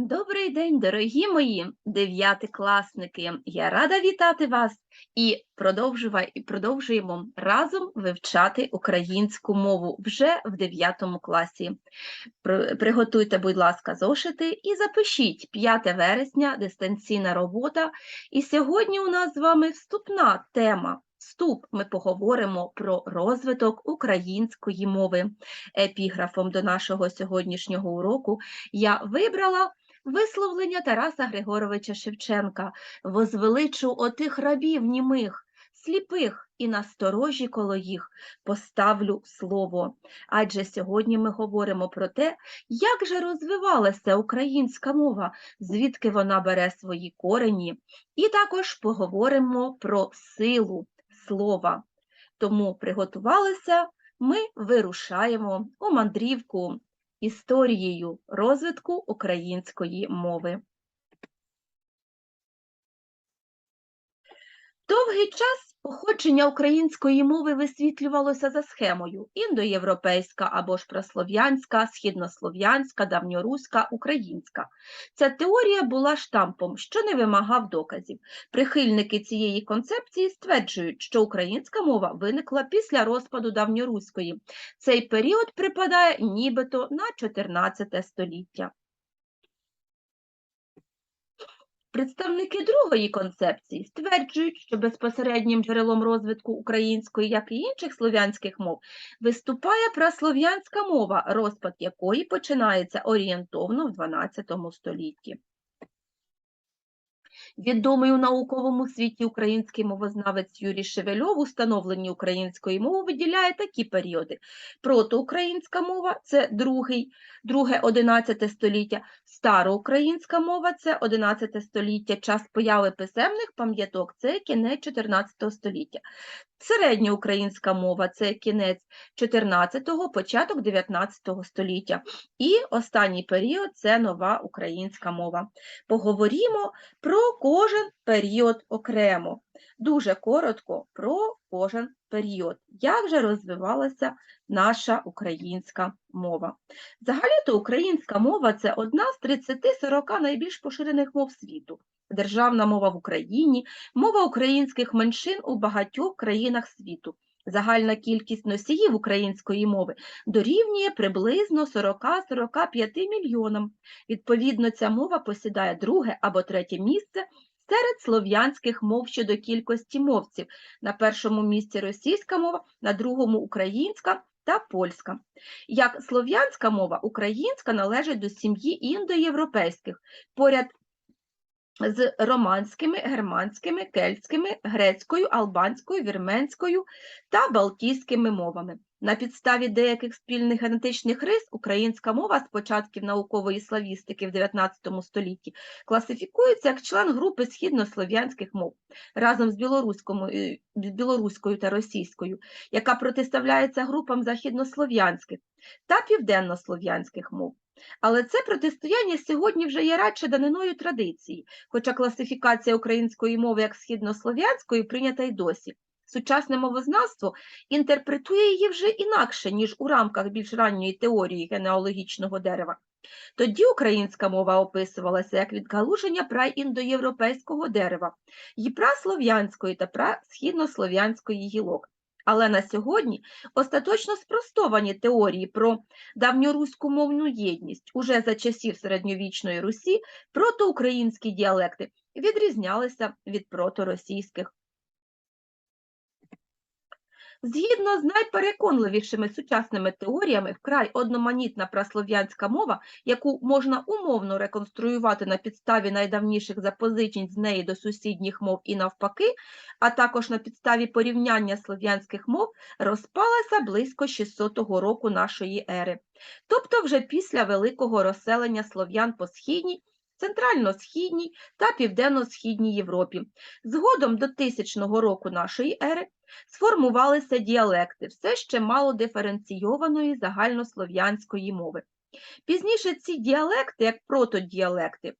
Добрий день, дорогі мої дев'ятикласники. Я рада вітати вас і продовжуємо разом вивчати українську мову вже в 9 класі. Приготуйте, будь ласка, зошити і запишіть 5 вересня дистанційна робота. І сьогодні у нас з вами вступна тема. Вступ ми поговоримо про розвиток української мови. Епіграфом до нашого сьогоднішнього уроку я вибрала висловлення Тараса Григоровича Шевченка «Возвеличу отих рабів німих, сліпих і насторожі коло їх поставлю слово». Адже сьогодні ми говоримо про те, як же розвивалася українська мова, звідки вона бере свої корені, і також поговоримо про силу слова. Тому приготувалися, ми вирушаємо у мандрівку історією розвитку української мови. Довгий час походження української мови висвітлювалося за схемою індоєвропейська або ж прослов'янська, східнослов'янська, давньоруська, українська. Ця теорія була штампом, що не вимагав доказів. Прихильники цієї концепції стверджують, що українська мова виникла після розпаду давньоруської. Цей період припадає нібито на 14 століття. Представники другої концепції стверджують, що безпосереднім джерелом розвитку української, як і інших слов'янських мов, виступає праслов'янська мова, розпад якої починається орієнтовно в 12 столітті. Відомий у науковому світі український мовознавець Юрій Шевельов у становленні української мови виділяє такі періоди. Протоукраїнська мова – це другий, друге 11 століття, староукраїнська мова – це 11 століття, час появи писемних пам'яток – це кінець 14 століття. Середньоукраїнська мова – це кінець 14-го, початок 19-го століття. І останній період – це нова українська мова. Поговоримо про кожен період окремо. Дуже коротко про кожен період. Як же розвивалася наша українська мова? Взагалі-то українська мова – це одна з 30-40 найбільш поширених мов світу. Державна мова в Україні, мова українських меншин у багатьох країнах світу. Загальна кількість носіїв української мови дорівнює приблизно 40-45 мільйонам. Відповідно, ця мова посідає друге або третє місце серед слов'янських мов щодо кількості мовців. На першому місці російська мова, на другому українська та польська. Як слов'янська мова, українська належить до сім'ї індоєвропейських, поряд з романськими, германськими, кельтськими, грецькою, албанською, вірменською та балтійськими мовами. На підставі деяких спільних генетичних рис українська мова з початків наукової славістики в 19 столітті класифікується як член групи східнослов'янських мов разом з білоруською, білоруською та російською, яка протиставляється групам західнослов'янських та південнослов'янських мов. Але це протистояння сьогодні вже є радше даниною традиції, хоча класифікація української мови як східнослов'янської прийнята й досі. Сучасне мовознавство інтерпретує її вже інакше, ніж у рамках більш ранньої теорії генеалогічного дерева. Тоді українська мова описувалася як відгалуження праіндоєвропейського дерева, і праслов'янської та прасхіднослов'янської гілок. Але на сьогодні остаточно спростовані теорії про давньоруську мовну єдність уже за часів середньовічної Русі протоукраїнські діалекти відрізнялися від проторосійських. Згідно з найпереконливішими сучасними теоріями, вкрай одноманітна праслов'янська мова, яку можна умовно реконструювати на підставі найдавніших запозичень з неї до сусідніх мов і навпаки, а також на підставі порівняння слов'янських мов, розпалася близько 600 року нашої ери, тобто вже після великого розселення слов'ян по східній, центрально-східній та південно-східній Європі. Згодом до тисячного року нашої ери сформувалися діалекти все ще мало диференційованої загальнослов'янської мови. Пізніше ці діалекти, як протодіалекти,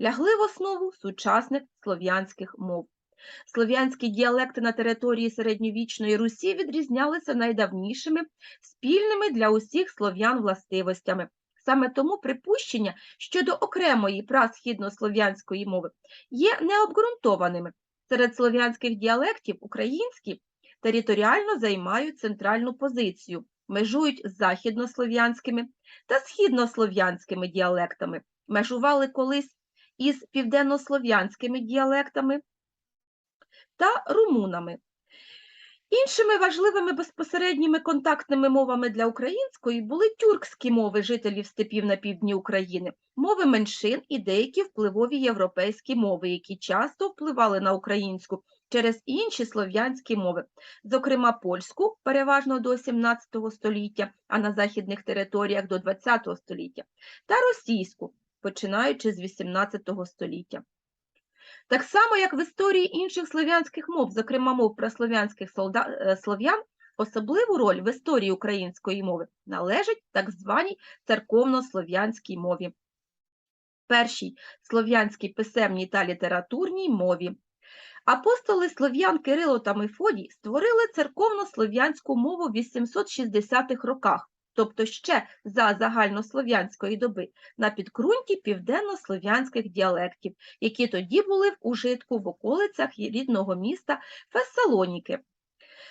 лягли в основу сучасних слов'янських мов. Слов'янські діалекти на території середньовічної Русі відрізнялися найдавнішими спільними для усіх слов'ян властивостями Саме тому припущення щодо окремої прасхіднослов'янської мови є необґрунтованими. Серед слов'янських діалектів українські територіально займають центральну позицію, межують з західнослов'янськими та східнослов'янськими діалектами, межували колись із південнослов'янськими діалектами та румунами. Іншими важливими безпосередніми контактними мовами для української були тюркські мови жителів степів на півдні України, мови меншин і деякі впливові європейські мови, які часто впливали на українську через інші слов'янські мови, зокрема польську, переважно до XVII століття, а на західних територіях до ХХ століття, та російську, починаючи з XVIII століття. Так само, як в історії інших слов'янських мов, зокрема мов праслов'янських солда- е, слов'ян, особливу роль в історії української мови належить так званій церковнослов'янській мові. Першій слов'янській писемній та літературній мові. Апостоли слов'ян Кирило та Мефодій створили церковнослов'янську мову в 860-х роках, тобто ще за загальнослов'янської доби, на підґрунті південнослов'янських діалектів, які тоді були в ужитку в околицях рідного міста Фессалоніки.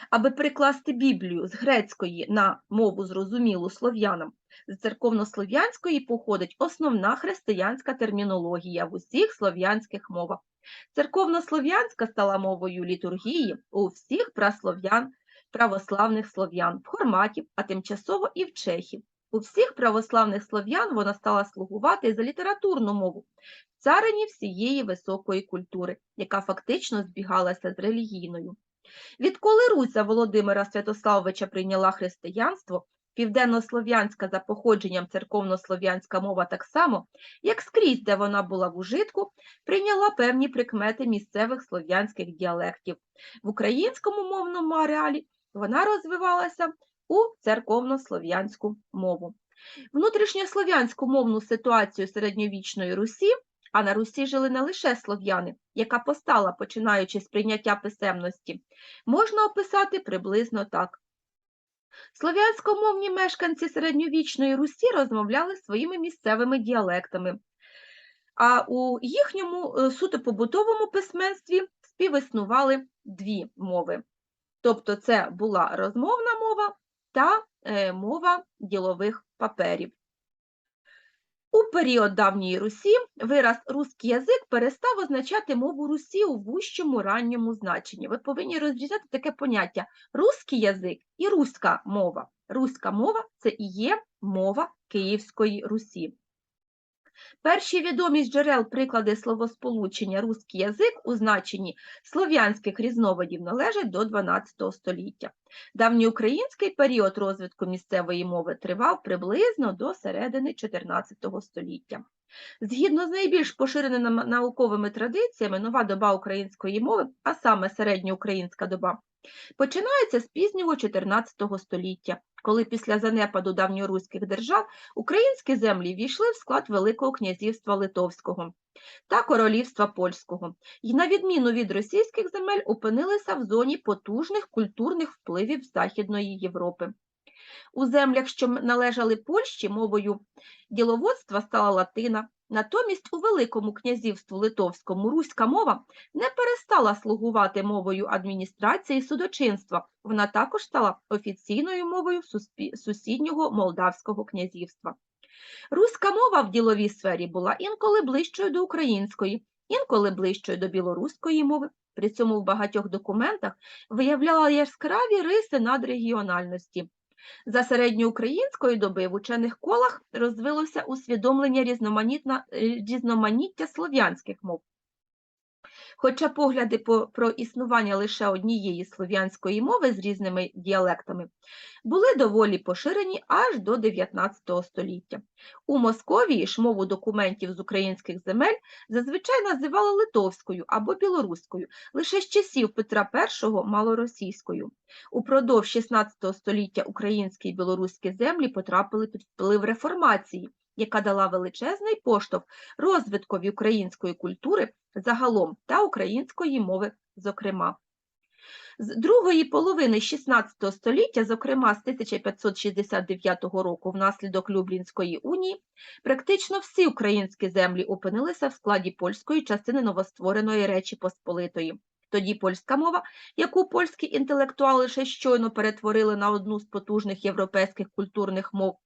Аби прикласти Біблію з грецької на мову зрозумілу слов'янам, з церковнослов'янської походить основна християнська термінологія в усіх слов'янських мовах. Церковнослов'янська стала мовою літургії у всіх праслов'ян, православних слов'ян, в хорматів, а тимчасово і в чехів. У всіх православних слов'ян вона стала слугувати за літературну мову, царині всієї високої культури, яка фактично збігалася з релігійною. Відколи Русь за Володимира Святославовича прийняла християнство, південнослов'янська за походженням церковнослов'янська мова так само, як скрізь, де вона була в ужитку, прийняла певні прикмети місцевих слов'янських діалектів. В українському мовному ареалі вона розвивалася у церковнослов'янську мову. Внутрішньослов'янську мовну ситуацію середньовічної Русі, а на Русі жили не лише слов'яни, яка постала, починаючи з прийняття писемності, можна описати приблизно так. Слов'янськомовні мешканці середньовічної Русі розмовляли своїми місцевими діалектами, а у їхньому е, суто побутовому письменстві співіснували дві мови. Тобто це була розмовна мова та е, мова ділових паперів. У період давньої Русі вираз «русський язик» перестав означати мову Русі у вущому ранньому значенні. Ви повинні розрізняти таке поняття «русський язик» і «руська мова». Руська мова – це і є мова Київської Русі. Перші відомі з джерел приклади словосполучення «русський язик» у значенні слов'янських різновидів належать до XII століття. Давньоукраїнський період розвитку місцевої мови тривав приблизно до середини XIV століття. Згідно з найбільш поширеними науковими традиціями, нова доба української мови, а саме середньоукраїнська доба, починається з пізнього XIV століття, коли після занепаду давньоруських держав українські землі війшли в склад Великого князівства Литовського та Королівства Польського і, на відміну від російських земель, опинилися в зоні потужних культурних впливів Західної Європи. У землях, що належали Польщі, мовою діловодства стала латина, натомість у Великому князівству Литовському руська мова не перестала слугувати мовою адміністрації судочинства, вона також стала офіційною мовою сусіднього Молдавського князівства. Руська мова в діловій сфері була інколи ближчою до української, інколи ближчою до білоруської мови, при цьому в багатьох документах виявляла яскраві риси надрегіональності. За середньоукраїнської доби в учених колах розвилося усвідомлення різноманіття слов'янських мов. Хоча погляди по, про існування лише однієї слов'янської мови з різними діалектами були доволі поширені аж до 19 століття. У Московії ж мову документів з українських земель зазвичай називали литовською або білоруською, лише з часів Петра І малоросійською. Упродовж 16 століття українські і білоруські землі потрапили під вплив реформації, яка дала величезний поштовх розвиткові української культури загалом та української мови, зокрема. З другої половини XVI століття, зокрема з 1569 року, внаслідок Люблінської унії, практично всі українські землі опинилися в складі польської частини новоствореної Речі Посполитої. Тоді польська мова, яку польські інтелектуали ще щойно перетворили на одну з потужних європейських культурних мов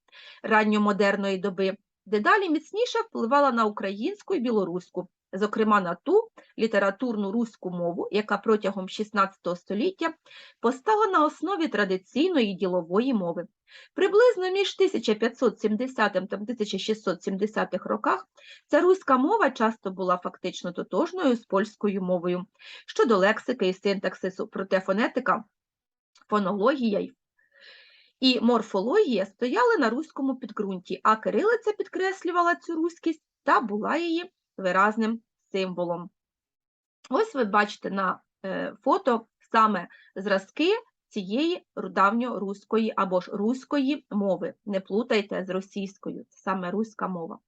ранньомодерної доби, дедалі міцніше впливала на українську і білоруську, зокрема на ту літературну руську мову, яка протягом XVI століття постала на основі традиційної ділової мови. Приблизно між 1570 та 1670 роках ця руська мова часто була фактично тотожною з польською мовою щодо лексики і синтаксису, проте фонетика, фонологія і морфологія стояли на руському підґрунті, а кирилиця підкреслювала цю руськість та була її виразним символом. Ось ви бачите на е, фото саме зразки цієї давньоруської або ж руської мови. Не плутайте з російською, це саме руська мова.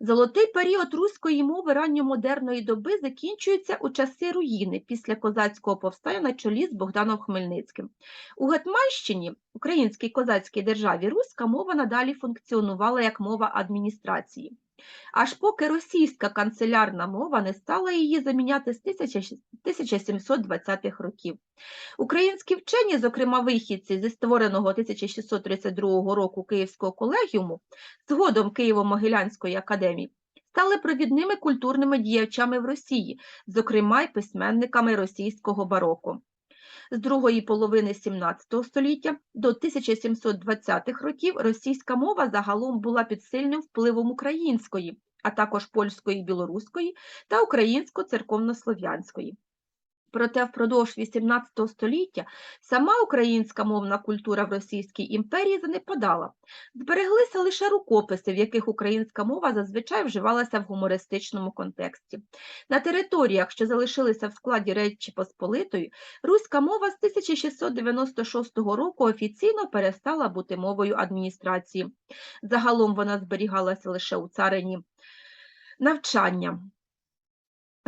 Золотий період руської мови ранньомодерної доби закінчується у часи руїни після козацького повстання на чолі з Богданом Хмельницьким. У Гетманщині, українській козацькій державі, руська мова надалі функціонувала як мова адміністрації. Аж поки російська канцелярна мова не стала її заміняти з 1720-х років. Українські вчені, зокрема вихідці зі створеного 1632 року Київського колегіуму, згодом Києво-Могилянської академії, стали провідними культурними діячами в Росії, зокрема й письменниками російського бароко. З другої половини XVII століття до 1720-х років російська мова загалом була під сильним впливом української, а також польської, білоруської та українсько-церковнослов'янської. Проте впродовж XVIII століття сама українська мовна культура в Російській імперії занепадала. Збереглися лише рукописи, в яких українська мова зазвичай вживалася в гумористичному контексті. На територіях, що залишилися в складі Речі Посполитої, руська мова з 1696 року офіційно перестала бути мовою адміністрації. Загалом вона зберігалася лише у царині навчання.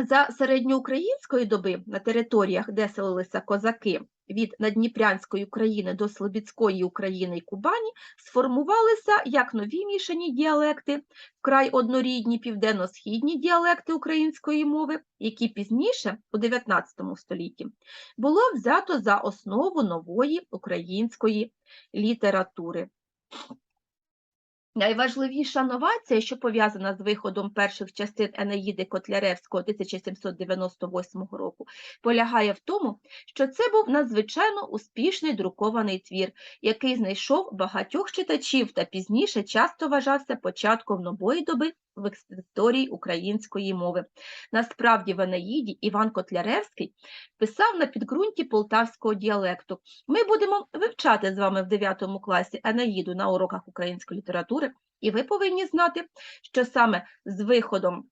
За середньоукраїнської доби на територіях, де селилися козаки від Надніпрянської України до Слобідської України і Кубані, сформувалися як нові мішані діалекти, вкрай однорідні південно-східні діалекти української мови, які пізніше, у 19 столітті, було взято за основу нової української літератури. Найважливіша новація, що пов'язана з виходом перших частин Енеїди Котляревського 1798 року, полягає в тому, що це був надзвичайно успішний друкований твір, який знайшов багатьох читачів та пізніше часто вважався початком нової доби в історії української мови. Насправді в Енеїді Іван Котляревський писав на підґрунті полтавського діалекту. Ми будемо вивчати з вами в 9 класі Енеїду на уроках української літератури, і ви повинні знати, що саме з виходом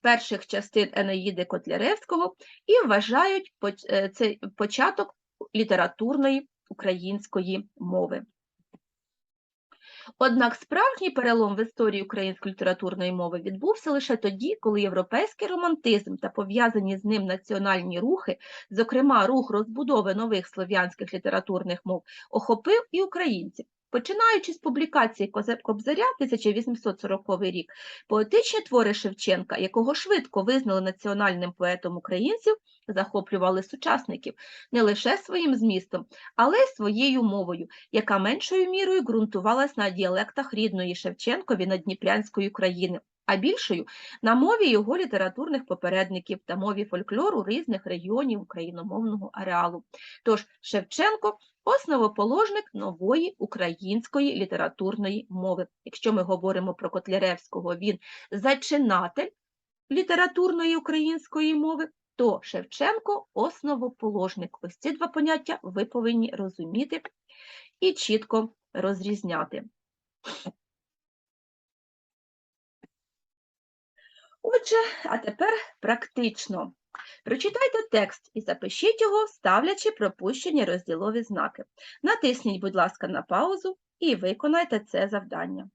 перших частин Енеїди Котляревського і вважають е, цей початок літературної української мови. Однак справжній перелом в історії української літературної мови відбувся лише тоді, коли європейський романтизм та пов'язані з ним національні рухи, зокрема рух розбудови нових слов'янських літературних мов, охопив і українців. Починаючи з публікації Кобзаря 1840 рік, поетичні твори Шевченка, якого швидко визнали національним поетом українців, захоплювали сучасників не лише своїм змістом, але й своєю мовою, яка меншою мірою ґрунтувалась на діалектах рідної Шевченкові Надніпрянської країни, а більшою на мові його літературних попередників та мові фольклору різних регіонів україномовного ареалу. Тож Шевченко основоположник нової української літературної мови. Якщо ми говоримо про Котляревського, він зачинатель літературної української мови, то Шевченко основоположник. Ось ці два поняття ви повинні розуміти і чітко розрізняти. Отже, а тепер практично. Прочитайте текст і запишіть його, ставлячи пропущені розділові знаки. Натисніть, будь ласка, на паузу і виконайте це завдання.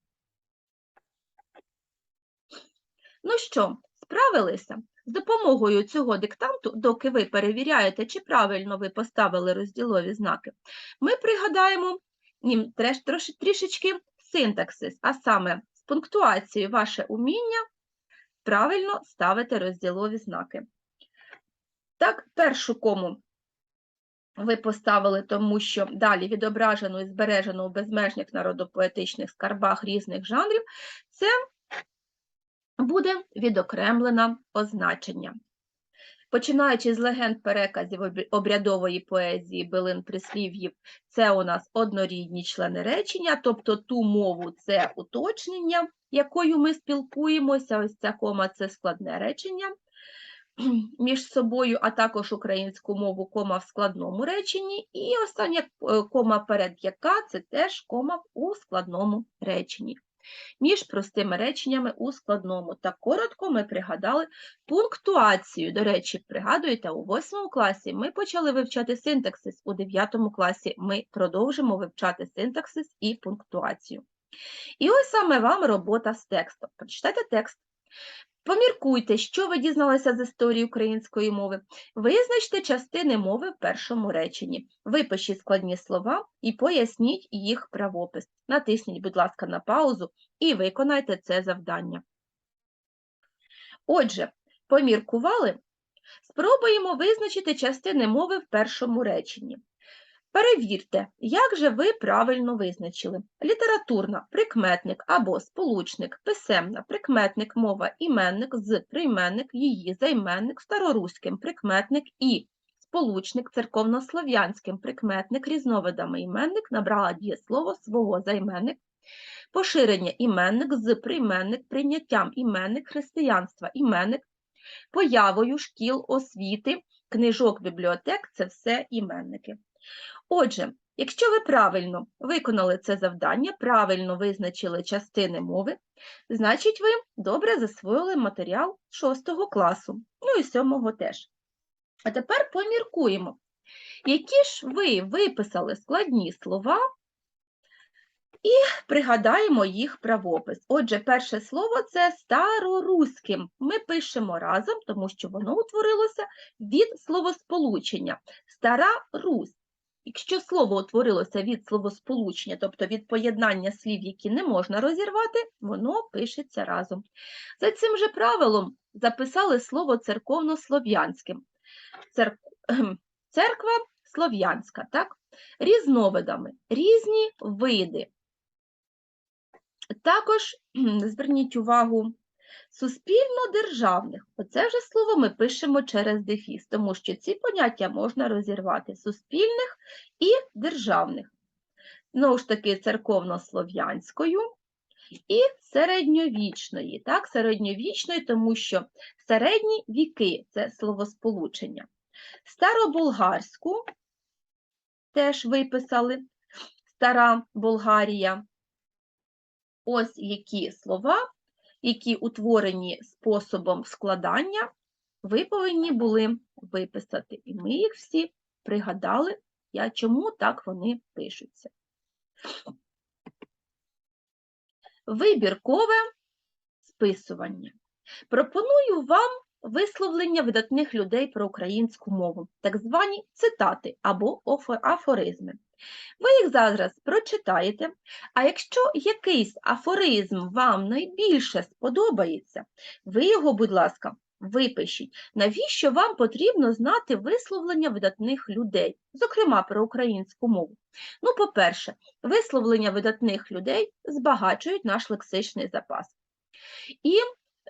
Ну що, справилися? З допомогою цього диктанту, доки ви перевіряєте, чи правильно ви поставили розділові знаки, ми пригадаємо трішечки синтаксис, а саме з пунктуацією ваше уміння правильно ставити розділові знаки. Так, першу кому ви поставили, тому що далі відображено і збережено у безмежних народопоетичних скарбах різних жанрів, це буде відокремлене означення. Починаючи з легенд переказів обрядової поезії, билин прислів'їв, це у нас однорідні члени речення, тобто ту мову це уточнення, якою ми спілкуємося. Ось ця кома це складне речення між собою, а також українську мову кома в складному реченні, і остання е, кома перед яка це теж кома у складному реченні. Між простими реченнями у складному. Так коротко ми пригадали пунктуацію. До речі, пригадуєте, у 8 класі ми почали вивчати синтаксис, у 9 класі ми продовжимо вивчати синтаксис і пунктуацію. І ось саме вам робота з текстом. Прочитайте текст. Поміркуйте, що ви дізналися з історії української мови. Визначте частини мови в першому реченні. Випишіть складні слова і поясніть їх правопис. Натисніть, будь ласка, на паузу і виконайте це завдання. Отже, поміркували? Спробуємо визначити частини мови в першому реченні. Перевірте, як же ви правильно визначили. Літературна прикметник або сполучник, писемна прикметник, мова, іменник з прийменник, її займенник, староруським прикметник і сполучник церковнослов'янським прикметник різновидами іменник набрала дієслово свого займенник, поширення іменник з прийменник, прийняттям іменник християнства іменник, появою шкіл освіти, книжок, бібліотек це все іменники. Отже, якщо ви правильно виконали це завдання, правильно визначили частини мови, значить ви добре засвоїли матеріал 6 класу, ну і 7 теж. А тепер поміркуємо, які ж ви виписали складні слова і пригадаємо їх правопис. Отже, перше слово це староруським. Ми пишемо разом, тому що воно утворилося від словосполучення Стара Русь. Якщо слово утворилося від словосполучення, тобто від поєднання слів, які не можна розірвати, воно пишеться разом. За цим же правилом записали слово церковнослов'янським. Цер... Церква слов'янська, так? Різновидами, різні види. Також зверніть увагу, суспільно-державних. Оце вже слово ми пишемо через дефіс, тому що ці поняття можна розірвати суспільних і державних. Знову ж таки, церковно-слов'янською і середньовічної. Так, середньовічної, тому що середні віки це словосполучення. Старобулгарську теж виписали, стара Болгарія. Ось які слова, які утворені способом складання, ви повинні були виписати. І ми їх всі пригадали, я, чому так вони пишуться. Вибіркове списування. Пропоную вам висловлення видатних людей про українську мову, так звані цитати або афоризми. Ви їх зараз прочитаєте, а якщо якийсь афоризм вам найбільше сподобається, ви його, будь ласка, випишіть. Навіщо вам потрібно знати висловлення видатних людей, зокрема про українську мову? Ну, по-перше, висловлення видатних людей збагачують наш лексичний запас. І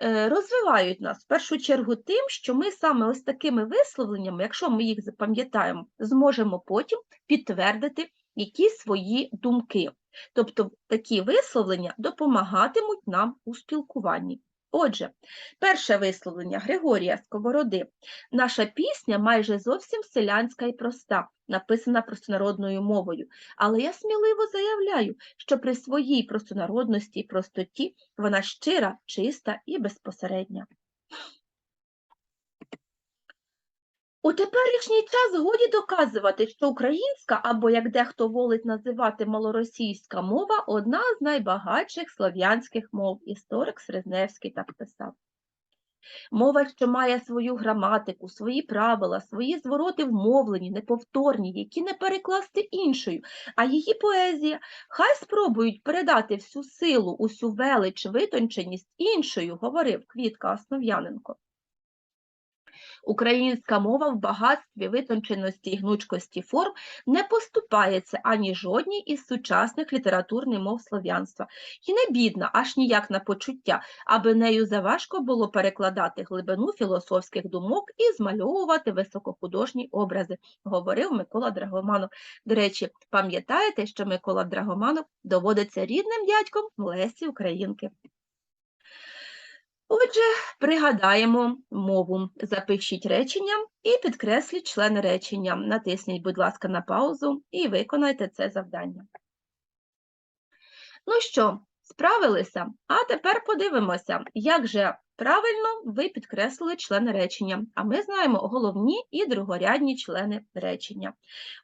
розвивають нас в першу чергу тим, що ми саме ось такими висловленнями, якщо ми їх запам'ятаємо, зможемо потім підтвердити якісь свої думки. Тобто такі висловлення допомагатимуть нам у спілкуванні. Отже, перше висловлення Григорія Сковороди. Наша пісня майже зовсім селянська і проста, написана простонародною мовою. Але я сміливо заявляю, що при своїй простонародності і простоті вона щира, чиста і безпосередня. У теперішній час годі доказувати, що українська, або, як дехто волить називати малоросійська мова, одна з найбагатших слов'янських мов. Історик Срезневський так писав. Мова, що має свою граматику, свої правила, свої звороти вмовлені, неповторні, які не перекласти іншою, а її поезія хай спробують передати всю силу, усю велич, витонченість іншою, говорив Квітка Основ'яненко. Українська мова в багатстві витонченості і гнучкості форм не поступається ані жодній із сучасних літературних мов слов'янства, і не бідна, аж ніяк на почуття, аби нею заважко було перекладати глибину філософських думок і змальовувати високохудожні образи, говорив Микола Драгоманов. До речі, пам'ятаєте, що Микола Драгоманов доводиться рідним дядьком Лесі Українки. Отже, пригадаємо мову, запишіть речення і підкресліть члени речення. Натисніть, будь ласка, на паузу і виконайте це завдання. Ну що, справилися? А тепер подивимося, як же правильно ви підкреслили члени речення. А ми знаємо головні і другорядні члени речення.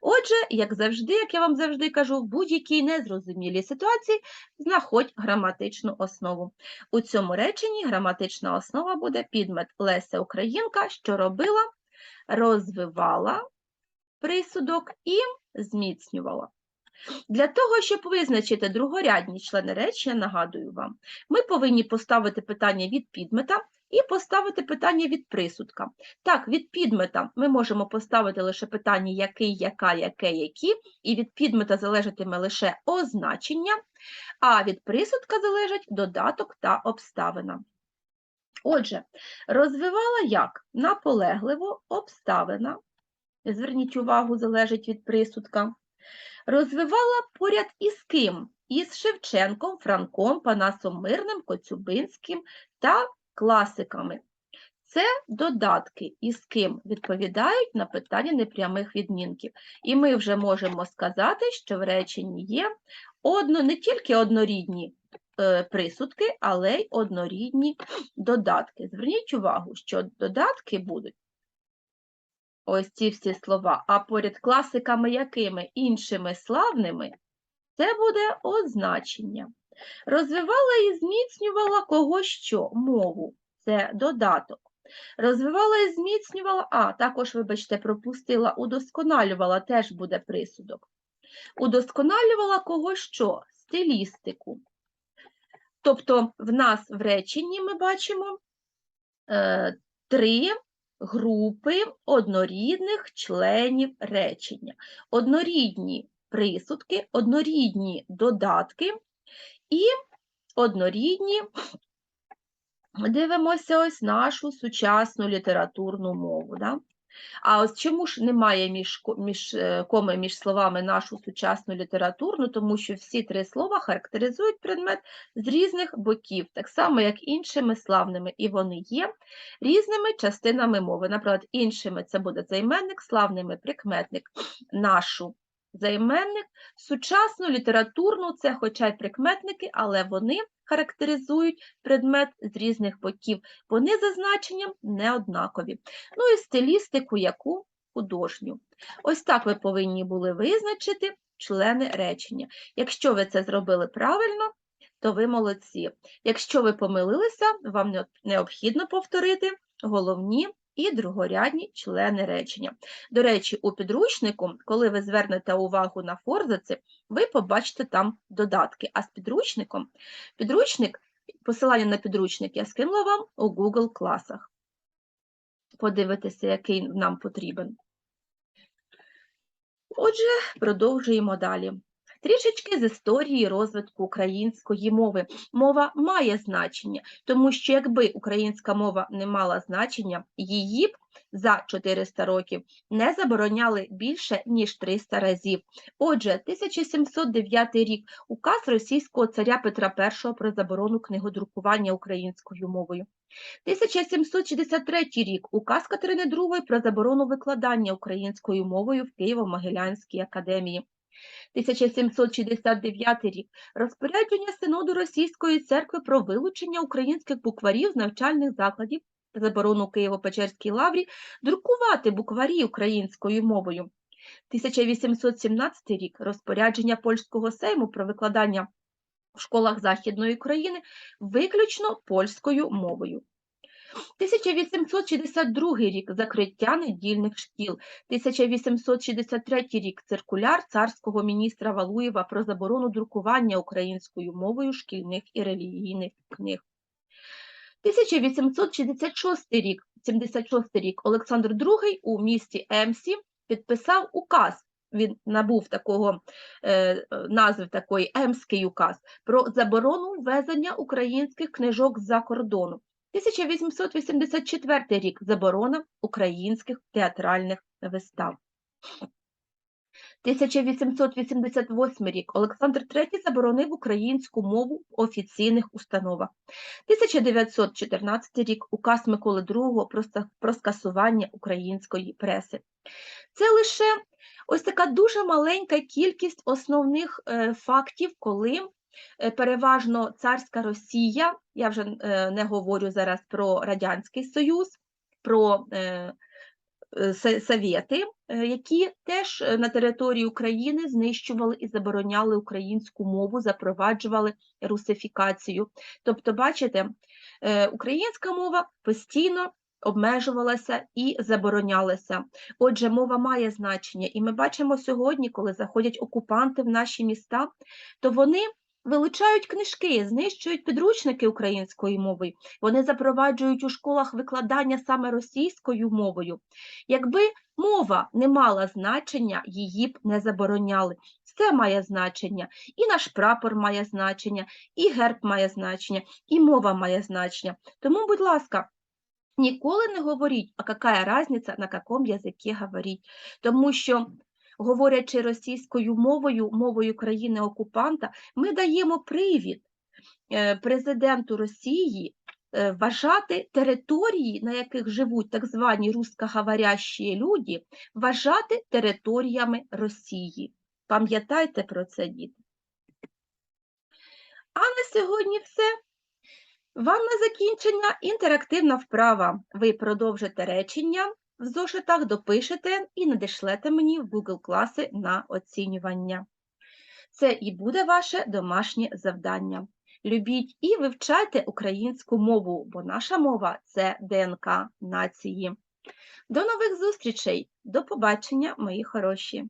Отже, як завжди, як я вам завжди кажу, в будь-якій незрозумілій ситуації знаходь граматичну основу. У цьому реченні граматична основа буде підмет Леся Українка, що робила, розвивала присудок і зміцнювала. Для того, щоб визначити другорядні члени речення, нагадую вам, ми повинні поставити питання від підмета і поставити питання від присудка. Так, від підмета ми можемо поставити лише питання який, яка, яке, які, і від підмета залежатиме лише означення, а від присудка залежать додаток та обставина. Отже, розвивала як наполегливо обставина. Зверніть увагу, залежить від присудка. Розвивала поряд із ким? Із Шевченком, Франком, Панасом Мирним, Коцюбинським та класиками. Це додатки, із ким відповідають на питання непрямих відмінків. І ми вже можемо сказати, що в реченні є одно, не тільки однорідні е, присудки, але й однорідні додатки. Зверніть увагу, що додатки будуть ось ці всі слова, а поряд класиками якими іншими славними, це буде означення. Розвивала і зміцнювала кого що, мову, це додаток. Розвивала і зміцнювала, а також, вибачте, пропустила, удосконалювала теж буде присудок. Удосконалювала кого що, стилістику. Тобто в нас в реченні ми бачимо е, три групи однорідних членів речення. Однорідні присудки, однорідні додатки і однорідні, дивимося ось нашу сучасну літературну мову. Да? А ось чому ж немає між, між е, коми між словами нашу сучасну літературну, тому що всі три слова характеризують предмет з різних боків, так само, як іншими славними, і вони є різними частинами мови. Наприклад, іншими це буде займенник, славними прикметник, нашу займенник, сучасну літературну це хоча й прикметники, але вони характеризують предмет з різних боків. Вони за значенням не однакові. Ну і стилістику, яку художню. Ось так ви повинні були визначити члени речення. Якщо ви це зробили правильно, то ви молодці. Якщо ви помилилися, вам необхідно повторити головні і другорядні члени речення. До речі, у підручнику, коли ви звернете увагу на форзаці, ви побачите там додатки. А з підручником, підручник, посилання на підручник я скинула вам у Google класах. Подивитися, який нам потрібен. Отже, продовжуємо далі. Трішечки з історії розвитку української мови. Мова має значення, тому що якби українська мова не мала значення, її б за 400 років не забороняли більше, ніж 300 разів. Отже, 1709 рік – указ російського царя Петра І про заборону книгодрукування українською мовою. 1763 рік – указ Катерини II про заборону викладання українською мовою в Києво-Могилянській академії. 1769 рік – розпорядження Синоду Російської церкви про вилучення українських букварів з навчальних закладів та заборону Києво-Печерській лаврі друкувати букварі українською мовою. 1817 рік – розпорядження польського сейму про викладання в школах Західної України виключно польською мовою. 1862 рік закриття недільних шкіл, 1863 рік циркуляр царського міністра Валуєва про заборону друкування українською мовою шкільних і релігійних книг. 1866 рік, 76 рік Олександр II у місті Емсі підписав указ. Він набув такого е, назви такої Емський указ про заборону ввезення українських книжок з-за кордону. 1884 рік заборона українських театральних вистав. 1888 рік Олександр III заборонив українську мову в офіційних установах. 1914 рік указ Миколи II про, скасування української преси. Це лише ось така дуже маленька кількість основних е, фактів, коли переважно царська Росія, я вже е, не говорю зараз про Радянський Союз, про е, е, совєти, е, які теж е, на території України знищували і забороняли українську мову, запроваджували русифікацію. Тобто, бачите, е, українська мова постійно обмежувалася і заборонялася. Отже, мова має значення, і ми бачимо сьогодні, коли заходять окупанти в наші міста, то вони вилучають книжки, знищують підручники українською мовою, вони запроваджують у школах викладання саме російською мовою. Якби мова не мала значення, її б не забороняли. Все має значення, і наш прапор має значення, і герб має значення, і мова має значення. Тому, будь ласка, ніколи не говоріть, а яка різниця, на якому язикі говоріть. Тому що, говорячи російською мовою, мовою країни-окупанта, ми даємо привід е, президенту Росії е, вважати території, на яких живуть так звані русскоговорящі люди, вважати територіями Росії. Пам'ятайте про це, діти. А на сьогодні все. Вам на закінчення інтерактивна вправа. Ви продовжите речення в зошитах, допишете і надішлете мені в Google класи на оцінювання. Це і буде ваше домашнє завдання. Любіть і вивчайте українську мову, бо наша мова це ДНК нації. До нових зустрічей, до побачення, мої хороші!